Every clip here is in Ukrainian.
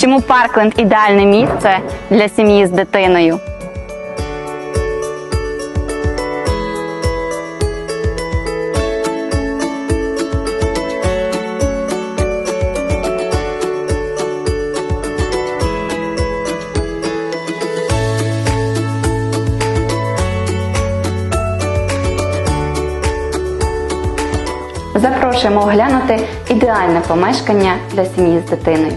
Чому Паркленд ідеальне місце для сім'ї з дитиною? Запрошуємо оглянути ідеальне помешкання для сім'ї з дитиною.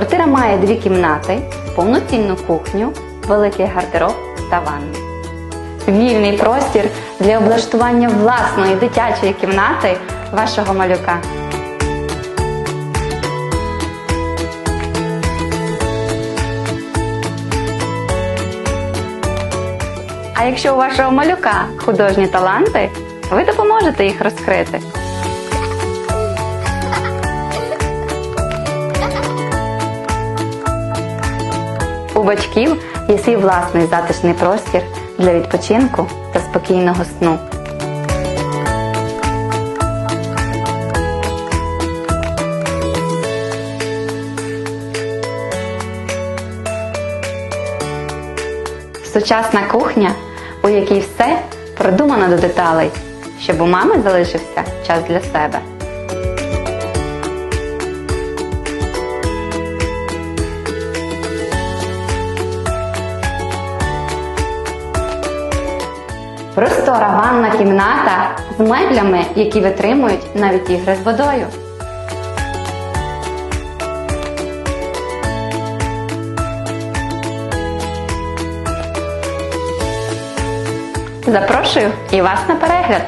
Квартира має дві кімнати, повноцінну кухню, великий гардероб та ванну. Вільний простір для облаштування власної дитячої кімнати вашого малюка. А якщо у вашого малюка художні таланти, ви допоможете їх розкрити. У батьків є свій власний затишний простір для відпочинку та спокійного сну. Сучасна кухня, у якій все продумано до деталей, щоб у мами залишився час для себе. Простора ванна кімната з меблями, які витримують навіть ігри з водою. Запрошую і вас на перегляд.